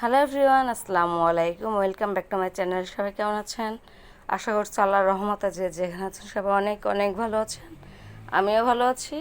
Hello everyone, আসসালামু আলাইকুম। Welcome back to my channel. সবাই কেমন আছেন? আশা করছি আল্লাহর রহমত আছে যেখানে আছেন সবাই অনেক অনেক ভালো আছেন। আমিও ভালো আছি।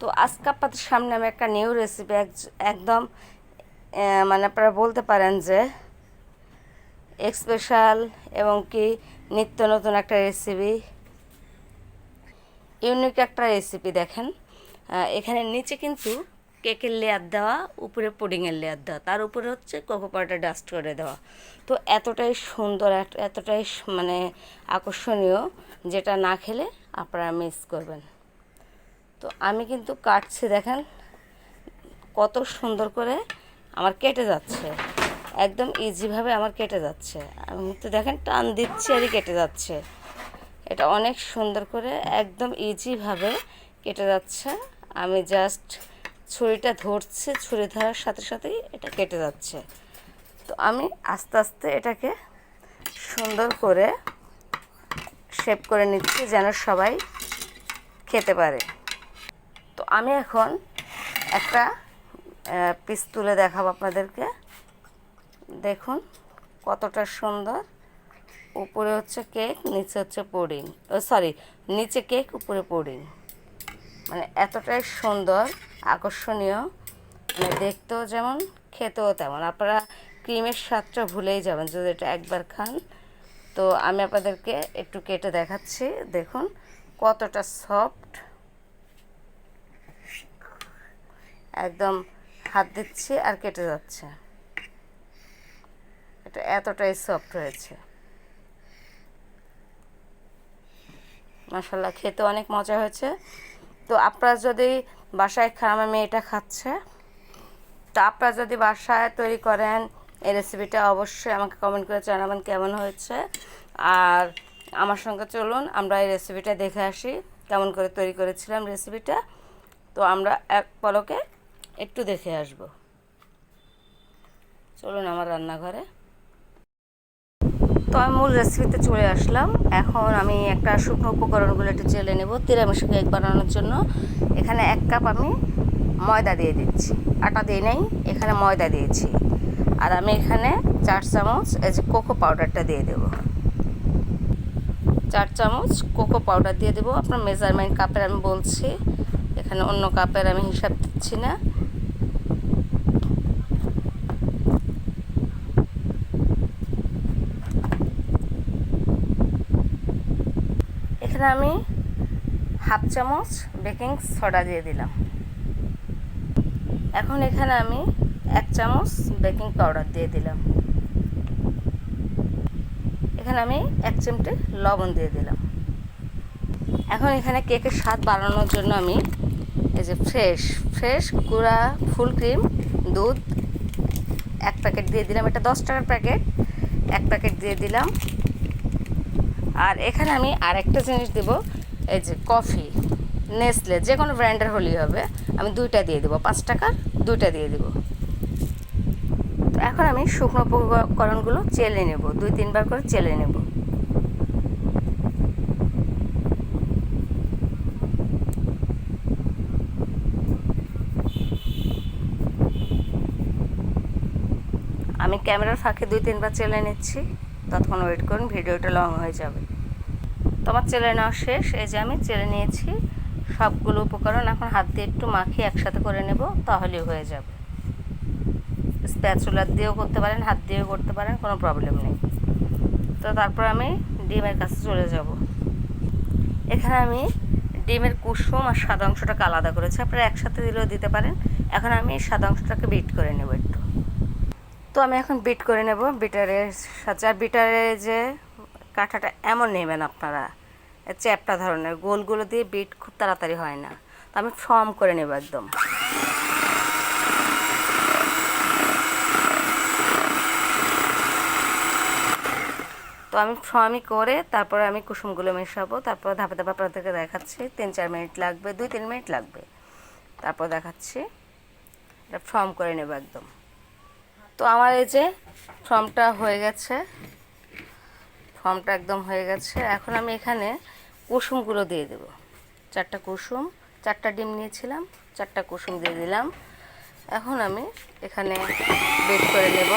তো আজকে আপনাদের সামনে আমি একটা নিউ রেসিপি একদম মানে আপনারা বলতে পারেন যে স্পেশাল এবং কি নিত্য নতুন একটা রেসিপি ইউনিক একটা রেসিপি দেখেন। এখানে নিচে কিন্তু কেকের লেয়ার দেওয়া, উপরে পুডিংয়ের লেয়ার দেওয়া, তার উপরে হচ্ছে কোকো পাউডার ডাস্ট করে দেওয়া। তো এতটাই সুন্দর, এত- এতটাই মানে আকর্ষণীয়, যেটা না খেলে আপনারা মিস করবেন। তো আমি কিন্তু কাটছি, দেখেন কত সুন্দর করে আমার কেটে যাচ্ছে। একদম ইজিভাবে আমার কেটে যাচ্ছে। আমি তো দেখেন টান দিচ্ছি আরই কেটে যাচ্ছে। এটা অনেক সুন্দর করে একদম ইজিভাবে কেটে যাচ্ছে। আমি জাস্ট ছুরিটা ধরছে, ছুরি ধরার সাথে সাথেই এটা কেটে যাচ্ছে। তো আমি আস্তে আস্তে এটাকে সুন্দর করে শেপ করে নিচ্ছি যেন সবাই খেতে পারে। তো আমি এখন একটা পিস তুলে দেখাবো আপনাদেরকে। দেখুন কতটা সুন্দর। উপরে হচ্ছে কেক, নিচে হচ্ছে পুডিং। ও, সরি, নিচে কেক, উপরে পুডিং। মানে এতটাই সুন্দর, আকর্ষণীয় মানে দেখতেও যেমন, খেতেও তেমন। আপনারা ক্রিমের স্বাদটা ভুলেই যাবেন যদি এটা একবার খান। তো আমি আপনাদেরকে একটু কেটে দেখাচ্ছি। দেখুন, কতটা সফট। একদম হাত দিচ্ছি আর কেটে যাচ্ছে। এটা এতটাই সফট হয়েছে। মাসাল্লাহ খেতে অনেক মজা হয়েছে। তো আপনারা যদি বাসায় খান আমার মেয়েটা খাচ্ছে, তো আপনারা যদি বাসায় তৈরি করেন এই রেসিপিটা অবশ্যই আমাকে কমেন্ট করে জানাবেন কেমন হয়েছে। আর আমার সঙ্গে চলুন, আমরা এই রেসিপিটা দেখে আসি, কেমন করে তৈরি করেছিলাম রেসিপিটা তো আমরা এক পলকে একটু দেখে আসব। চলুন আমার রান্নাঘরে। তো আমি মূল রেসিপিতে চলে আসলাম। এখন আমি একটা শুকনো উপকরণগুলো একটু জেলে নেব, তিরামিশু কেক বানানোর জন্য। এখানে এক কাপ আমি ময়দা দিয়ে দিচ্ছি। আটা দিয়ে নেই, এখানে ময়দা দিয়েছি। আর আমি এখানে চার চামচ এই যে কোকো পাউডারটা দিয়ে দেব। চার চামচ কোকো পাউডার দিয়ে দেবো। আপনার মেজারমেন্ট কাপের আমি বলছি, এখানে অন্য কাপের আমি হিসাব দিচ্ছি না। এখানে আমি হাফ চামচ বেকিং সোডা দিয়ে দিলাম। এখন এখানে আমি এক চামচ বেকিং পাউডার দিয়ে দিলাম। এখানে আমি এক চিমটে লবণ দিয়ে দিলাম। এখন এখানে কেকের স্বাদ বাড়ানোর জন্য আমি এই যে ফ্রেশ ফ্রেশ গুঁড়া ফুল ক্রিম, দুধ, এক প্যাকেট দিয়ে দিলাম। এটা দশ টাকার প্যাকেট। এক প্যাকেট দিয়ে দিলাম। আর এখানে আমি আরেকটা জিনিস দেব, এই যে কফি, নেসলে যে কোনো ব্র্যান্ডের হলেই হবে, আমি দুইটা দিয়ে দেবো, পাঁচ টাকার দুইটা দিয়ে দেবো। তো এখন আমি শুকনো উপকরণগুলো চেলে নেব, দুই, তিনবার করে চেলে নেব। আমি ক্যামেরার ফাঁকে দুই, তিনবার চেলে নিচ্ছি। ততক্ষণ ওয়েট করুন, ভিডিওটা লং হয়ে যাবে। তোমার চেলে নেওয়া শেষ, এই যে আমি চেলে নিয়েছি সবগুলো উপকরণ, এখন হাত দিয়ে একটু মাখিয়ে একসাথে করে নেব, তাহলেই হয়ে যাবে। স্প্যাচুলার দিয়েও করতে পারেন, হাত দিয়েও করতে পারেন, কোনো প্রবলেম নেই। তো তারপর আমি ডিমের কাছে চলে যাব। এখানে আমি ডিমের কুসুম আর সাদা অংশটাকে আলাদা করেছি, আপনারা একসাথে দিলেও দিতে পারেন। এখন আমি সাদা অংশটাকে বিট করে নেব একটু। তো আমি এখন বিট করে নেব বিটারের সাথে। আর বিটারের যে কাঁঠাটা এমন নেবেন আপনারা চ্যাপটা ধরনের, গোলগুলো দিয়ে বিট খুব তাড়াতাড়ি হয় না। তো আমি ফর্ম করে নেব একদম। তো আমি ফর্মই করে তারপরে আমি কুসুমগুলো মেশাবো, তারপর ধাপে ধাপে আপনাদেরকে দেখাচ্ছি। তিন, চার মিনিট লাগবে, দুই, তিন মিনিট লাগবে। তারপর দেখাচ্ছি। এটা ফর্ম করে নেব একদম। তো আমার এই যে ফর্মটা হয়ে গেছে। ফর্মটা একদম হয়ে গেছে। এখন আমি এখানে কুসুমগুলো দিয়ে দেব। চারটা কুসুম, চারটা ডিম নিয়েছিলাম, চারটা কুসুম দিয়ে দিলাম। এখন আমি এখানে বেট করে নেব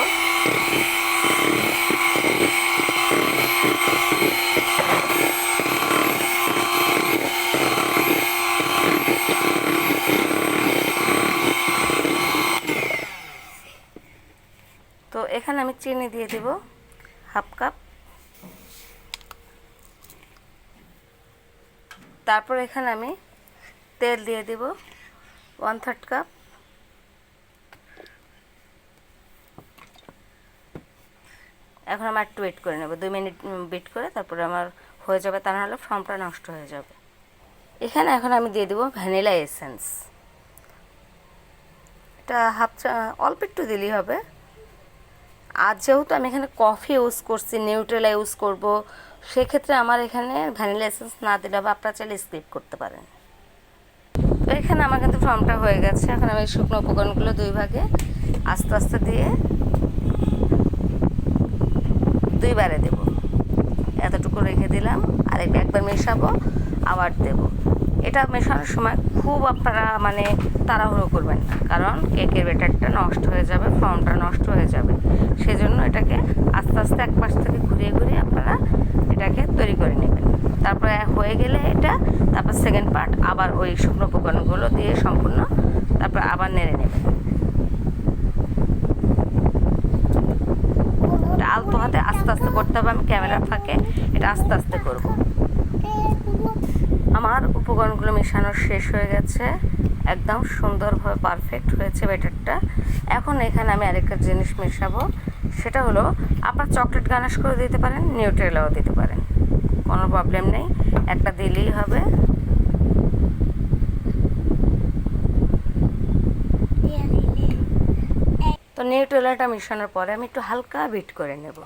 তো এখানে আমি চিনি দিয়ে দিব, হাফ কাপ। তারপর এখানে আমি তেল দিয়ে দিব ওয়ান থার্ড কাপ এখন আমার একটু ওয়েট করে নেব, দুই মিনিট বিট করে তারপরে আমার হয়ে যাবে, তা নাহলে ফর্মটা নষ্ট হয়ে যাবে। এখানে এখন আমি দিয়ে দেবো ভ্যানিলা এসেন্স। এটা হাফ চা, অল্প একটু দিলেই হবে। আর যেহেতু আমি এখানে কফি ইউজ করছি নিউট্রেলা ইউজ করব, সেক্ষেত্রে আমার এখানে ভ্যানিলা এসেন্স না দিলে হবে আপনারা চাইলে স্কিপ করতে পারেন। এখানে আমার কিন্তু ফর্মটা হয়ে গেছে। এখন আমি শুকনো উপকরণগুলো দুই ভাগে আস্তে আস্তে দিয়ে দুইবারে দেব। এতটুকু রেখে দিলাম। আর একবার মেশাবো, আবার দেব। এটা মেশানোর সময় খুব আপনারা মানে তাড়াহুড়ো করবেন না। কারণ কেকের বেটারটা নষ্ট হয়ে যাবে ফর্মটা নষ্ট হয়ে যাবে সেজন্য এটাকে আস্তে আস্তে এক পাশ থেকে ঘুরিয়ে ঘুরিয়ে আপনারা এটাকে তৈরি করে নেবেন তারপরে হয়ে গেলে এটা তারপর সেকেন্ড পার্ট আবার ওই শুকনো উপকরণগুলো দিয়ে সম্পূর্ণ তারপর আবার নেড়ে নেবেন এটা আলতো হাতে আস্তে আস্তে করতে হবে, আমি ক্যামেরার ফাঁকে এটা আস্তে আস্তে করব। আমার উপকরণগুলো মেশানো শেষ হয়ে গেছে, একদম সুন্দরভাবে পারফেক্ট হয়েছে ব্যাটারটা। এখন এখানে আমি আরেকটা জিনিস মেশাবো, সেটা হলো আপনার চকলেট গানাশ করে দিতে পারেন নিউট্রেলাও দিতে পারেন। কোনো প্রবলেম নেই, একটা দিলেই হবে তো নিউট্রেলাটা মেশানোর পরে আমি একটু হালকা বিট করে নেব।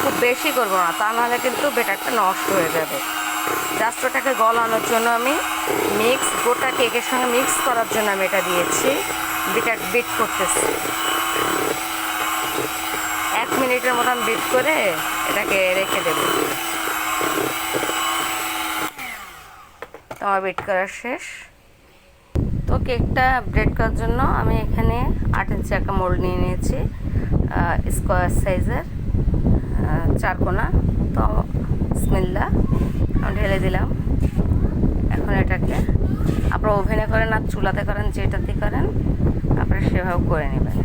খুব বেশি করব না, তা নাহলে কিন্তু বেটারটা নষ্ট হয়ে যাবে। জাস্ট ওটাকে গলানোর জন্য আমি মিক্স গোটা কেকের সঙ্গে মিক্স করার জন্য আমি এটা দিয়েছি, বিটার বিট করতেছি। এক মিনিটের মতন বিট করে এটাকে রেখে দেব। তোমার বিট করা শেষ। তো কেকটা ব্রেড করার জন্য আমি এখানে আট ইঞ্চি একটা মোল্ড নিয়ে নিয়েছি স্কোয়ার সাইজের চারকোনা তো স্মিল্লা আমি ঢেলে দিলাম। এখন এটাকে আপনারা ওভেনে করেন আর চুলাতে করেন যেটাতে করেন, আপনারা সেভাবে করে নেবেন।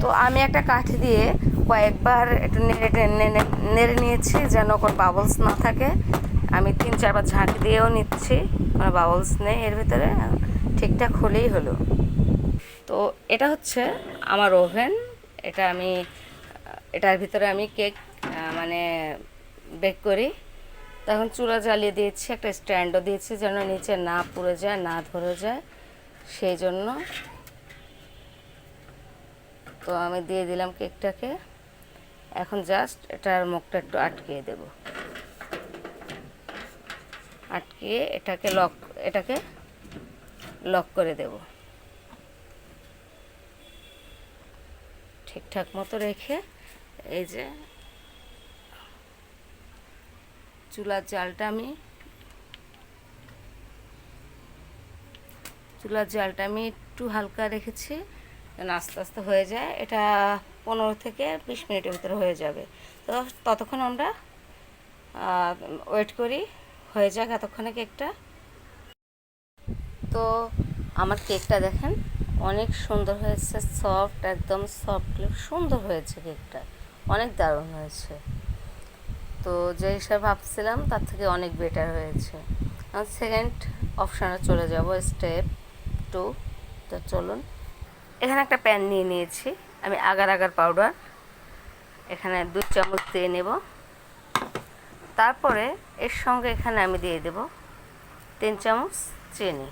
তো আমি একটা কাঠি দিয়ে কয়েকবার একটু নেড়ে নেড়ে নেড়ে নিয়েছি যেন কোনো বাবলস না থাকে। আমি তিন চারবার ঝাঁক দিয়েও নিচ্ছি, কোনো বাবলস নেই এর ভিতরে, ঠিকঠাক হলেই হলো। তো এটা হচ্ছে আমার ওভেন এটা আমি, এটার ভিতরে আমি কেক মানে বেক করি। তখন চুলা জ্বালিয়ে দিয়েছি, একটা স্ট্যান্ডও দিয়েছি যেন নিচে না পুড়ে যায়, না ধরে যায়, সেই জন্য। তো আমি দিয়ে দিলাম কেকটাকে এখন জাস্ট এটার মুখটা একটু আটকিয়ে দেব। আটকিয়ে এটাকে লক এটাকে লক করে দেব। ঠিকঠাক মতো রেখে এই যে চুলার জালটা আমি, চুলার জালটা আমি একটু হালকা রেখেছি আস্তে আস্তে হয়ে যায়। এটা পনেরো থেকে বিশ মিনিটের ভিতরে হয়ে যাবে। তো ততক্ষণ আমরা ওয়েট করি, হয়ে যাক এতক্ষণে কেকটা তো আমার কেকটা দেখেন, অনেক সুন্দর হয়েছে সফট একদম সফট সুন্দর হয়েছে কেকটা অনেক দারুণ হয়েছে। তো যে হিসাবে ভাবছিলাম, তার থেকে অনেক বেটার হয়েছে। সেকেন্ড অপশানে চলে যাব স্টেপ টু তো চলুন, এখানে একটা প্যান নিয়ে নিয়েছি। আমি আগার আগার পাউডার এখানে দু চামচ দিয়ে নেব। তারপরে এর সঙ্গে এখানে আমি দিয়ে দেব তিন চামচ চিনি।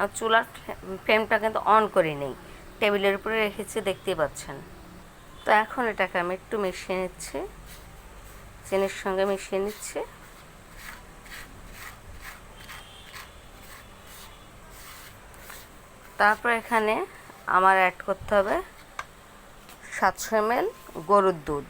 আর চুলার ফ্লেমটা কিন্তু অন করে নেই, টেবিলের উপরে রেখেছি, দেখতেই পাচ্ছেন। তো এখন এটাকে আমি একটু মিশিয়ে নিচ্ছি। চিনির সঙ্গে মিশিয়ে নিচ্ছি। তারপর এখানে আমার অ্যাড করতে হবে সাতশো এমএল গরুর দুধ।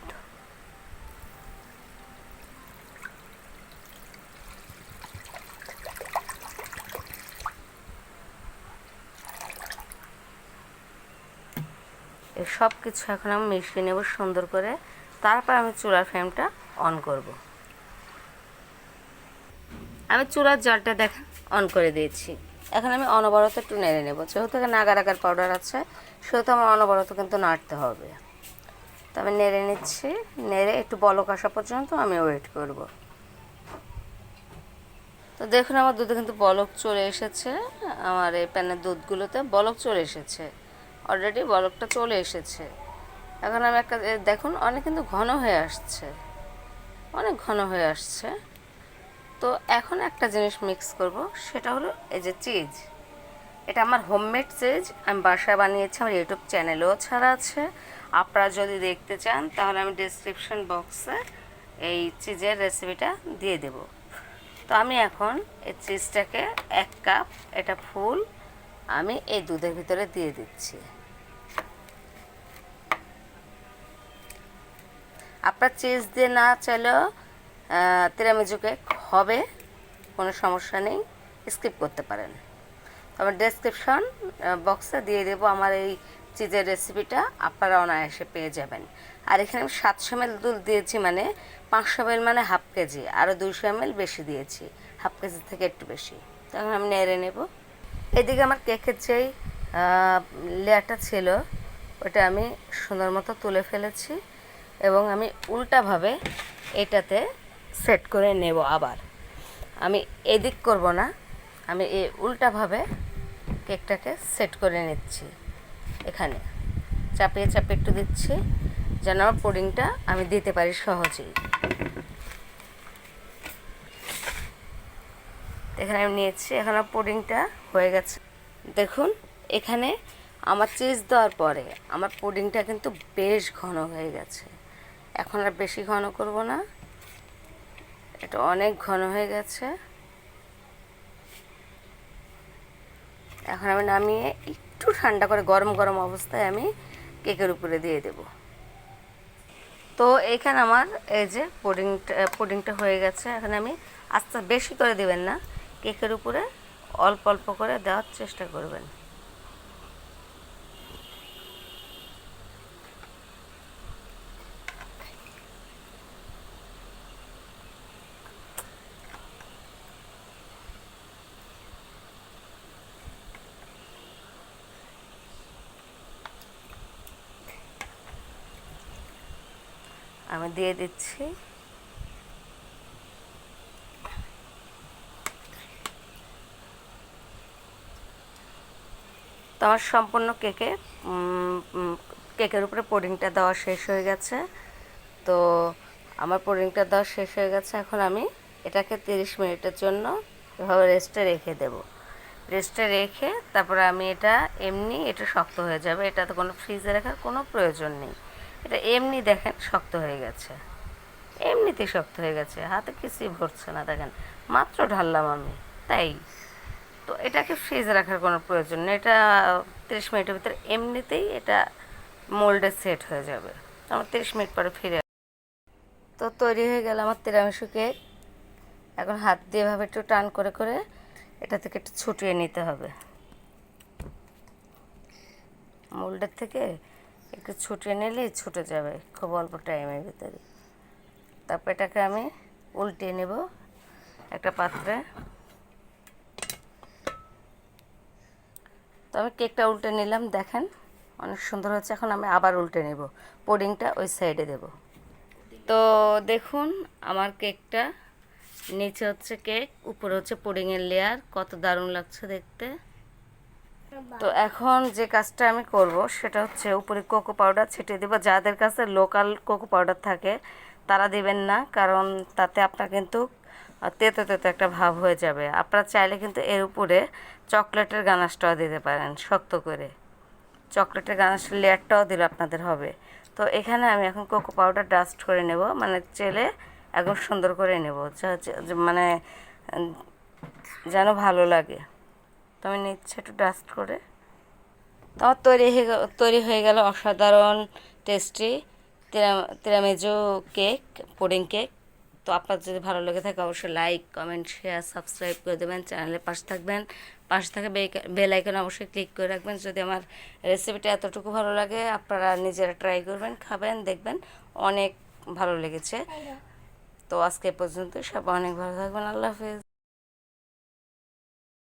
সব কিছু এখন আমি মিশিয়ে নেব সুন্দর করে। তারপর আমি চুলার ফ্লেমটা অন করব। আমি চুলার জলটা দেখেন অন করে দিয়েছি। এখন আমি অনবরত একটু নেড়ে নেব। যেহেতু এখানে আগার আগার পাউডার আছে, সেহেতু আমার অনবরত কিন্তু নাড়তে হবে। তো আমি নেড়ে নিচ্ছি, নেড়ে একটু বলক আসা পর্যন্ত আমি ওয়েট করব। তো দেখুন আমার দুধে কিন্তু বলক চলে এসেছে, আমার এই প্যানের দুধগুলোতে বলক চলে এসেছে। অলরেডি বলকটা চলে এসেছে। এখন আমি একটা দেখুন, অনেক কিন্তু ঘন হয়ে আসছে। অনেক ঘন হয়ে আসছে। তো এখন একটা জিনিস মিক্স করব, সেটা হলো এই যে চিজ এটা আমার হোমমেড চিজ আমি বাসায় বানিয়েছি, আমার ইউটিউব চ্যানেলেও ছাড়া আছে। আপনারা যদি দেখতে চান, তাহলে আমি ডিসক্রিপশন বক্সে এই চিজের রেসিপিটা দিয়ে দেব। তো আমি এখন এই চিজটাকে এক কাপ এটা ফুল আমি এই দুধের ভিতরে দিয়ে দিচ্ছি। আপনার চিজ দিয়ে না চাইলেও তিরামিজু কেক হবে, কোনো সমস্যা নেই স্কিপ করতে পারেন। আমার ডেসক্রিপশন বক্সে দিয়ে দেবো আমার এই চিজের রেসিপিটা আপনারা অনায়াসে পেয়ে যাবেন। আর এখানে আমি সাতশো এম দুধ দিয়েছি মানে পাঁচশো এম মানে হাফ কেজি আরও দুশো এম বেশি দিয়েছি হাফ কেজি থেকে একটু বেশি। তখন আমি নেড়ে নেব। এদিকে আমার কেকের যেই লেয়ারটা ছিল, ওটা আমি সুন্দর মতো তুলে ফেলেছি, এবং আমি উল্টাভাবে এটাতে সেট করে নেব আবার। আমি এদিক করব না, আমি এই উল্টাভাবে কেকটাকে সেট করে নিচ্ছি। এখানে চাপিয়ে চাপিয়ে একটু দিচ্ছি, যেন আমার পুডিংটা আমি দিতে পারি সহজেই। এখানে আমি নিয়েছি, এখন আমার পুডিংটা হয়ে গেছে। দেখুন, এখানে আমার চিজ দেওয়ার পরে আমার পুডিংটা কিন্তু বেশ ঘন হয়ে গেছে। এখন আর বেশি ঘন করব না। এটা অনেক ঘন হয়ে গেছে। এখন আমি নামিয়ে একটু ঠান্ডা করে গরম গরম অবস্থায় আমি কেকের উপরে দিয়ে দেব। তো এখানে আমার এই যে পুডিংটা পুডিংটা হয়ে গেছে। এখন আমি আস্তে বেশি করে দেবেন না, কেকের উপরে অল্প অল্প করে দেওয়ার চেষ্টা করবেন। আমি দিয়ে দিচ্ছি। তো আমার সম্পূর্ণ কেকে কেকের উপরে পুডিংটা দেওয়া শেষ হয়ে গেছে। তো আমার পুডিংটা দেওয়া শেষ হয়ে গেছে। এখন আমি এটাকে তিরিশ মিনিটের জন্য এভাবে রেস্টে রেখে দেব। রেস্টে রেখে তারপরে আমি এটা এমনি, এটা শক্ত হয়ে যাবে। এটাতে কোনো ফ্রিজে রাখার কোনো প্রয়োজন নেই। এটা এমনি দেখেন শক্ত হয়ে গেছে। এমনিতেই শক্ত হয়ে গেছে। হাতে কিছুই ভরছে না, দেখেন। মাত্র ঢাললাম আমি, তাই। তো এটাকে ফ্রিজে রাখার কোনো প্রয়োজন নেই। এটা তিরিশ মিনিটের ভিতরে এমনিতেই এটা মোল্ডে সেট হয়ে যাবে। আমার তিরিশ মিনিট পরে ফিরে তো তৈরি হয়ে গেল আমার তিরামিশু কেক। এখন হাত দিয়ে ভাবে একটু টান করে করে এটা থেকে একটু ছুটিয়ে নিতে হবে। মোল্ডের থেকে একটু ছুটে নিলেই ছুটে যাবে খুব অল্প টাইমের ভিতরে। তারপর এটাকে আমি উল্টিয়ে নেব একটা পাত্রে। তো আমি কেকটা উল্টে নিলাম, দেখেন অনেক সুন্দর হচ্ছে এখন আমি আবার উল্টে নেব, পুডিংটা ওই সাইডে দেব। তো দেখুন আমার কেকটা, নিচে হচ্ছে কেক, উপরে হচ্ছে পুডিংয়ের লেয়ার কত দারুণ লাগছে দেখতে। তো এখন যে কাজটা আমি করব সেটা হচ্ছে উপরে কোকো পাউডার ছিটিয়ে দেবো। যাদের কাছে লোকাল কোকো পাউডার থাকে, তারা দিবেন না, কারণ তাতে আপনার কিন্তু তেতো তেতো একটা ভাব হয়ে যাবে। আপনারা চাইলে কিন্তু এর উপরে চকলেটের গানাশটাও দিতে পারেন, শক্ত করে। চকলেটের গানাশের লেয়ারটাও দিলে আপনাদের হবে। তো এখানে আমি এখন কোকো পাউডার ডাস্ট করে নেব মানে চেলে একদম সুন্দর করে নেব মানে যেন ভালো লাগে। তো আমি নিচ্ছে একটু ডাস্ট করে। তো আমার তৈরি হয়ে তৈরি হয়ে গেল অসাধারণ tasty tiramisu cake pudding cake তো আপনার যদি ভালো লেগে থাকে অবশ্যই লাইক কমেন্ট শেয়ার সাবস্ক্রাইব করে দেবেন। চ্যানেলের পাশে থাকবেন। পাশে থাকা বেল আইকন অবশ্যই ক্লিক করে রাখবেন। যদি আমার রেসিপিটা এতটুকু ভালো লাগে আপনারা নিজেরা ট্রাই করবেন খাবেন দেখবেন। অনেক ভালো লেগেছে। তো আজকে পর্যন্ত সব অনেক ভালো থাকবেন। আল্লাহ হাফেজ।